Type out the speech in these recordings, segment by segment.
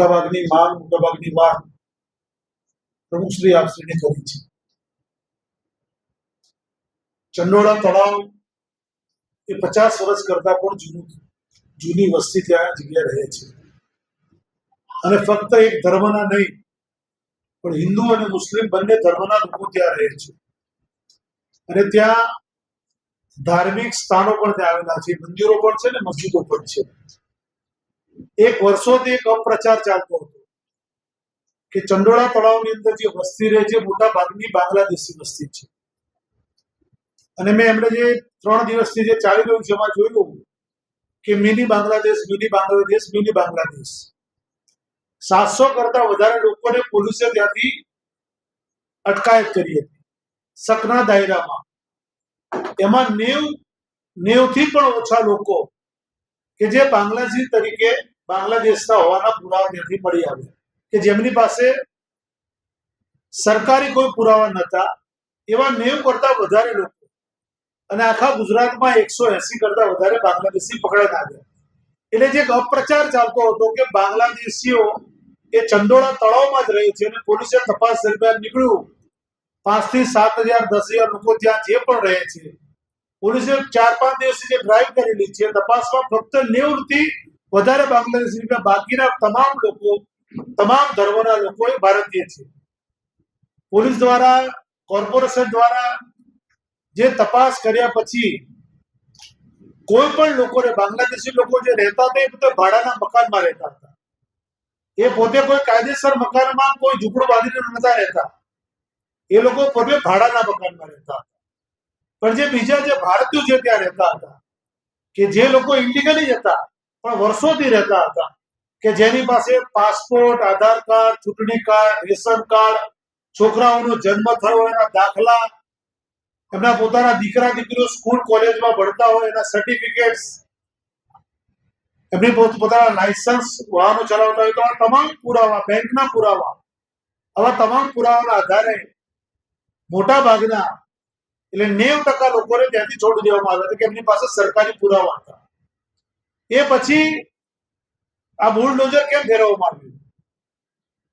મોટાભાગની માંગ, મોટાભાગની વાત પ્રમુખશ્રી આપશ્રીને કરી છે. ચંડોળા તળાવ એ પચાસ વર્ષ કરતા પણ જૂનું જૂની વસ્તી ત્યાં જગ્યા રહે છે. અને ફક્ત એક ધર્મના નહીં, પણ હિન્દુ અને મુસ્લિમ બંને ધર્મના લોકો ત્યાં રહે છે. અને ત્યાં ધાર્મિક સ્થાનો પણ ત્યાં આવેલા છે. મંદિરો પણ છે ને, મસ્જિદો પણ છે. એક વર્ષોથી એક અપપ્રચાર ચાલતો હતો કે ચંડોળા તળાવની અંદર જે વસ્તી રહે છે, મોટા ભાગની બાંગ્લાદેશી વસ્તી છે. અને મેં એમણે જે ત્રણ દિવસથી જે ચાલી રહ્યું છે, એમાં જોયું કે mini Bangladesh mini Bangladesh mini Bangladesh. સાતસો કરતા વધારે લોકોને પોલીસે ત્યાંથી અટકાયત કરી હતી. શકના દાયરામાં. એમાં નેવ નેવથી પણ ઓછા લોકો કે જે બાંગ્લાદેશી તરીકે બાંગ્લાદેશના હોવાના પુરાવા ત્યાંથી મળી આવ્યા કે જેમની પાસે સરકારી કોઈ પુરાવા નહોતા, એવા નેવ કરતા વધારે લોકો. અને આખા ગુજરાતમાં એકસો એસી કરતા વધારે બાંગ્લાદેશી પકડાઈ આવ્યા એટલે જે એક ચાલતો હતો કે બાંગ્લાદેશીઓ એ ચંડોળા તળાવમાં જ રહે છે અને પોલીસે તપાસ દરમિયાન નીકળ્યું. પાંચથી સાત હજાર, દસ હજાર લોકો ત્યાં જે પણ રહે છે. પોલીસે ચાર પાંચ દિવસથી જે ડ્રાઈવ કરેલી છે તપાસમાં ફક્ત નેવું થી વધારે બાંગ્લાદેશી બાકીના તમામ લોકો, તમામ ધર્મના લોકો એ ભારતીય છે. પોલીસ દ્વારા, કોર્પોરેશન દ્વારા જે તપાસ કર્યા પછી કોઈ પણ લોકોને, બાંગ્લાદેશી લોકો જે રહેતા હતા એ બધા ભાડાના મકાનમાં રહેતા હતા. એ પોતે કોઈ કાયદેસર મકાનમાં કોઈ ઝૂંપડું બાંધીને નતા રહેતા. એ લોકો પોતે ભાડાના મકાનમાં રહેતા હતા. પણ જે બીજા જે ભારતીયો જે ત્યાં રહેતા હતા, કે જે લોકો ઇલિગલી હતા પણ વર્ષોથી રહેતા હતા કે જેની પાસે પાસપોર્ટ, આધાર કાર્ડ, ચૂંટણી કાર્ડ, રેશન કાર્ડ, છોકરાઓનો જન્મ થયો એના દાખલા, એમના પોતાના દીકરા, દીકરીઓ સ્કૂલ, કોલેજમાં ભણતા હોય, એના સર્ટિફિકેટ્સ એમની પોત- પોતાના લાયસન્સ વાહનો ચલાવતા હોય તો આ તમામ પુરાવા, બેંકના પુરાવા, આવા તમામ પુરાવાના આધારે મોટા ભાગના એટલે નેવ ટકા લોકોને ત્યાંથી છોડી દેવામાં આવ્યા હતા કે એમની પાસે સરકારી પુરાવા હતા. એ પછી આ બુલડોઝર કેમ ફેરવવામાં આવ્યું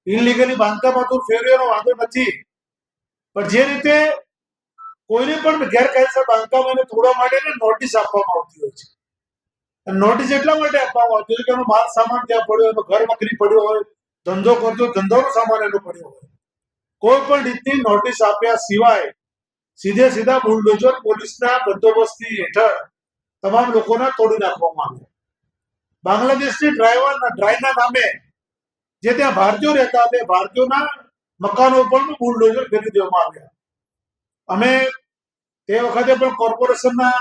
ઇનલીગલી બાંધકામ હતું ફેરવ્યાનો વાંધો નથી. પણ જે રીતે કોઈને પણ ગેરકાયદેસર બાંધકામ એને તોડવા માટે નોટિસ આપવામાં આવતી હોય છે. નોટિસ એટલા માટે આપવામાં આવતી હોય કે એનો માલ સામાન ત્યાં પડ્યો, એનો ઘર વખરી પડ્યો હોય, ધંધો કરતો ધંધાનો સામાન એનો પડ્યો હોય. કોઈ પણ રીતની નોટિસ આપ્યા સિવાય સીધે સીધા બુલડોઝર પોલીસના બંદોબસ્તી હેઠળ તમામ લોકોના તોડી નાખવામાં આવ્યા. બાંગ્લાદેશની ડ્રાઈવરના ડ્રાઈવના નામે જે ત્યાં ભારતીયો રહેતા હતા ભારતીયોના મકાનો પણ બુલડોઝર ફેરવી દેવામાં આવ્યા. અમે તે વખતે પણ કોર્પોરેશનના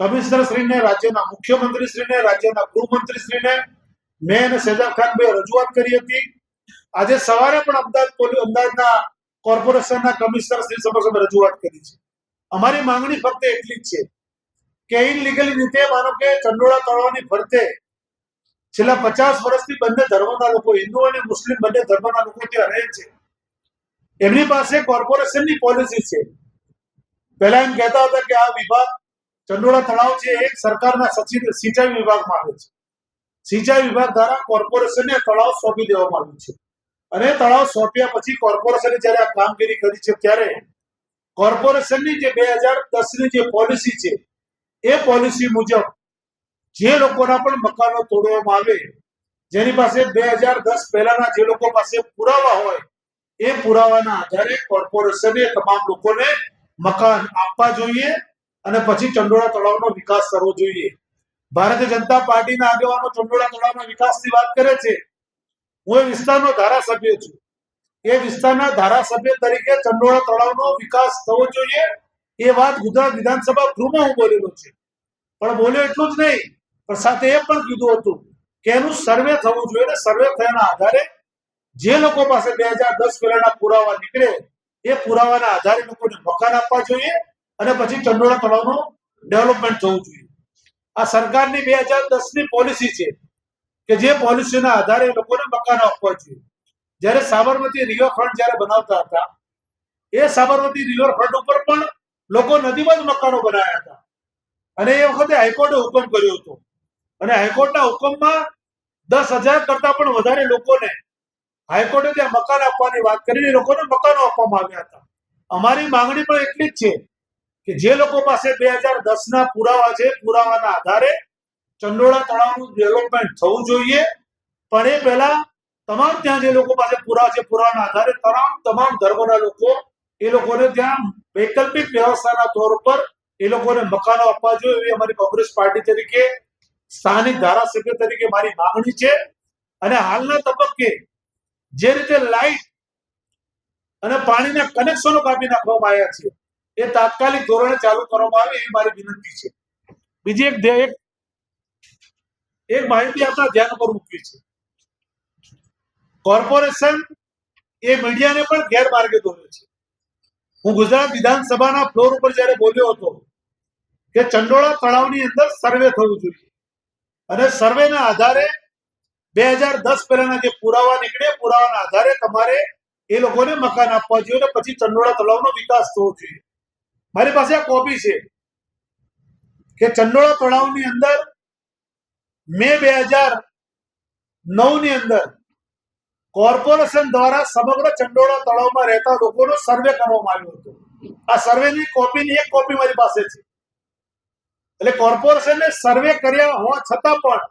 કમિશનર શ્રીને રાજ્યના મુખ્યમંત્રી શ્રીને રાજ્યના ગૃહમંત્રી શ્રીને મેં અને શેજાબ ખાન ભાઈ રજૂઆત કરી હતી. આજે સવારે પણ અમદાવાદ અમદાવાદના કોર્પોરેશનના કમિશનર શ્રી સમક્ષ અમે રજૂઆત કરી છે. અમારી માંગણી ફક્ત એટલી જ છે કે ઇનલીગલી રીતે માનો કે ચંડોળા તળવાની ફરતે છેલ્લા પચાસ વર્ષથી બંને ધર્મના લોકો, હિન્દુ અને મુસ્લિમ બંને ધર્મના લોકો ત્યાં રહે છે. એમની પાસે કોર્પોરેશનની પોલિસી છે. પહેલા એમ કહેતા હતા કે આ વિભાગ ચંડોળા તળાવ છે, એ સરકારના સચિવ, સિંચાઈ વિભાગમાં આવે છે. સિંચાઈ વિભાગ દ્વારા કોર્પોરેશનને તળાવ સોંપી દેવામાં આવ્યું છે. અને તળાવ સોંપ્યા પછી કોર્પોરેશને જ્યારે આ કામગીરી કરી છે, ત્યારે કોર્પોરેશનની જે બે હજાર દસની જે પોલિસી છે, એ પોલિસી મુજબ જે લોકોના પણ મકાનો તોડવામાં આવે, જેની પાસે બે હજાર દસ પહેલાના જે લોકો પાસે પુરાવા હોય, એ પુરાવાના આધારે કોર્પોરેશને તમામ લોકોને મકાન આપવા જોઈએ અને પછી ચંડોળા તળાવનો વિકાસ કરવો જોઈએ. ભારતીય જનતા પાર્ટીના આગેવાનો ચંડોળા તળાવના વિકાસની વાત કરે છે. હું એ વિસ્તારનો ધારાસભ્ય છું. એ વિસ્તારના ધારાસભ્ય તરીકે ચંડોળા તળાવનો વિકાસ થવો જોઈએ, એ વાત ગુજરાત વિધાનસભા ગૃહમાં હું બોલેલો છે. પણ બોલ્યો એટલું જ નહીં. પણ સાથે એ પણ કીધું હતું કે એનું સર્વે થવું જોઈએ અને સર્વે થયાના આધારે જે લોકો પાસે બે હજાર દસ પહેલાના પુરાવા નીકળે, એ પુરાવાના આધારે લોકોને મકાન આપવા જોઈએ અને પછી ચંડોળા તળાવનું ડેવલપમેન્ટ થવું જોઈએ. આ સરકારની બે હજાર દસની પોલિસી છે કે જે પોલિસીના આધારે લોકોને મકાન આપવા જોઈએ. જ્યારે સાબરમતી રિવરફ્રન્ટ જ્યારે બનાવતા હતા, એ સાબરમતી રિવરફ્રન્ટ ઉપર પણ લોકો નદીમાં જ મકાનો બનાવ્યા હતા. અને એ વખતે હાઈકોર્ટે હુકમ કર્યો હતો અને હાઈકોર્ટના હુકમમાં દસ હજાર કરતા પણ વધારે લોકોને હાઈકોર્ટે ત્યાં મકાન આપવાની વાત કરીને લોકોને મકાનો આપવામાં આવ્યા હતા. અમારી માંગણી પણ એટલી જ છે કે જે લોકો પાસે બે હજાર દસ ના પુરાવા છે, પુરાવાના આધારે ચંડોળા તળાવનું ડેવલપમેન્ટ થવું જોઈએ. પણ એ પહેલા તમામ ત્યાં જે લોકો પાસે પુરાવા છે, પુરાવાના આધારે તમામ તમામ ધર્મના લોકો એ લોકોને ત્યાં વૈકલ્પિક વ્યવસ્થાના તોર ઉપર એ લોકોને મકાનો આપવા જોઈએ. એવી અમારી કોંગ્રેસ પાર્ટી તરીકે સ્થાનિક ધારાસભ્ય તરીકે મારી માંગણી છે અને હાલના તબક્કે જે રીતે લાઈટ અને પાણીના કનેક્શનો કાપી નાખવામાં આવ્યા છે, એ તાત્કાલિક ધોરણે ચાલુ કરવામાં આવે એવી મારી વિનંતી છે. બીજી એક એક એક માહિતી આપણા ધ્યાન પર મૂકવી છે. કોર્પોરેશન એ મીડિયાને પણ ગેરમાર્ગે દોરે છે. હું ગુજરાત વિધાનસભાના ફ્લોર ઉપર જ્યારે બોલ્યો હતો કે ચંડોળા તળાવની અંદર સર્વે થવું જોઈએ. અને સર્વેના આધારે બે હજાર દસ પહેલાના જે પુરાવા નીકળે, પુરાવાના આધારે તમારે એ લોકોને મકાન આપવા જોઈએ અને પછી ચંડોળા તળાવનો વિકાસ થવો જોઈએ. મારી પાસે આ કોપી છે કે ચંડોળા તળાવની અંદર મે બે હજાર નવની અંદર કોર્પોરેશન દ્વારા સમગ્ર ચંડોળા તળાવમાં રહેતા લોકોનો સર્વે કરવામાં આવ્યો હતો. આ સર્વેની કોપીની એક કોપી મારી પાસે છે. એટલે કોર્પોરેશને સર્વે કર્યા હોવા છતાં પણ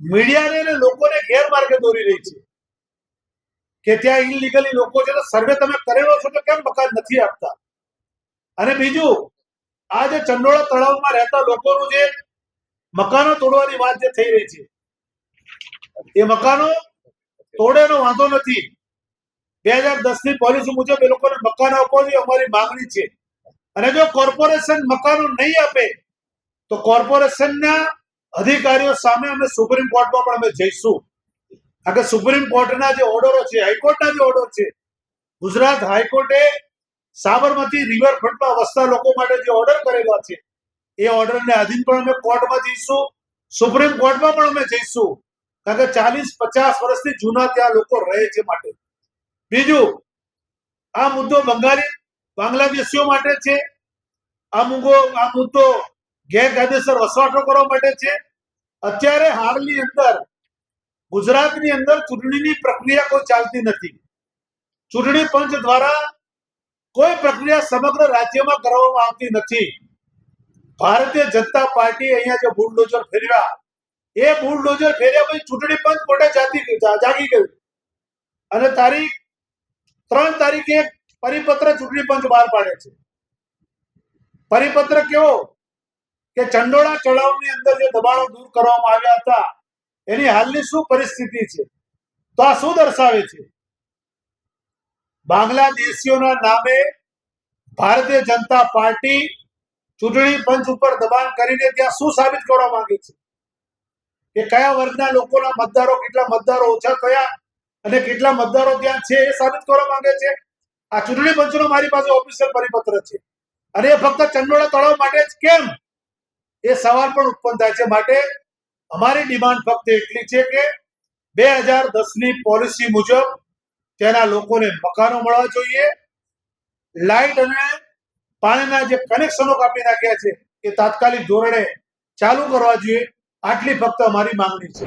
મીડિયાને લોકોને ગેરમાર્ગે દોરી રહી છે. કે ત્યાં ઇલીગલી લોકો છે તો સર્વે તમે કરેલો છો તો કેમ મકાન નથી આપતા? અને બીજું, આ જે ચંડોળા તળાવમાં રહેતા લોકોનું જે મકાનો તોડવાની વાત જે થઈ રહી છે, એ મકાનો તોડેનો વાંધો નથી. બે હજાર દસની પોલિસી મુજબ એ લોકોને મકાન આપવાની અમારી માંગણી છે. અને જો કોર્પોરેશન મકાનો નહીં આપે તો કોર્પોરેશનના અધિકારીઓ સામે અમે સુપ્રીમ કોર્ટમાં પણ અમે જઈશું. કારણ કે સુપ્રીમ કોર્ટના જે ઓર્ડરો છે, હાઈકોર્ટના જે ઓર્ડર છે, ગુજરાત હાઈકોર્ટે સાબરમતી રિવરફ્રન્ટમાં વસતા લોકો માટે જે ઓર્ડર કરેલા છે, એ ઓર્ડરને આધીન પણ અમે કોર્ટમાં જઈશું. સુપ્રીમ કોર્ટમાં પણ અમે જઈશું. કારણ કે ચાલીસ, પચાસ વર્ષથી જૂના ત્યાં લોકો રહે છે માટે. બીજું, આ મુદ્દો બંગાળી બાંગ્લાદેશીઓ માટે છે. આ મુદ્દો આ મુદ્દો ગેરકાયદેસર વસવાટો કરવા માટે છે. અત્યારે હાલની અંદર ગુજરાતની અંદર ચૂંટણીની પ્રક્રિયા કોઈ ચાલતી નથી. ચૂંટણી પંચ દ્વારા કોઈ પ્રક્રિયા સમગ્ર રાજ્યમાં કરવામાં આવતી નથી. ભારતીય જનતા પાર્ટી અહીંયા જે બુલડોઝર ફેરવ્યા, એ બુલડોઝર ફેર્યા પછી ચૂંટણી પંચ પોતે જાતી જાગી ગયું. અને તારીખ ત્રણ તારીખે પરિપત્ર ચૂંટણી પંચ બહાર પાડે છે. પરિપત્ર કેવો? કે ચંડોળા તળાવની અંદર જે દબાણો દૂર કરવામાં આવ્યા હતા, એની હાલની શું પરિસ્થિતિ છે? તો આ શું દર્શાવે છે? બાંગ્લાદેશીઓના નામે ભારતીય જનતા પાર્ટી ચૂંટણી પંચ ઉપર દબાણ કરીને ત્યાં શું સાબિત કરવા માંગે છે? કે કયા વર્ગના લોકોના મતદારો કેટલા મતદારો ઓછા થયા અને કેટલા મતદારો ત્યાં છે એ સાબિત કરવા માંગે છે? આ ચૂંટણી પંચનો મારી પાસે ઓફિશિયલ પરિપત્ર છે. અને એ ફક્ત ચંડોળા તળાવ માટે જ કેમ એ સવાલ પણ ઉત્પન્ન થાય છે. માટે અમારી ડિમાન્ડ ફક્ત એટલી છે કે બે હજાર દસની પોલિસી મુજબ તેના લોકોને મકાનો મળવા જોઈએ. લાઇટ અને પાણીના જે કનેક્શનો કાપી નાખ્યા છે એ તાત્કાલિક ધોરણે ચાલુ કરવા જોઈએ. આટલી ફક્ત અમારી માંગણી છે.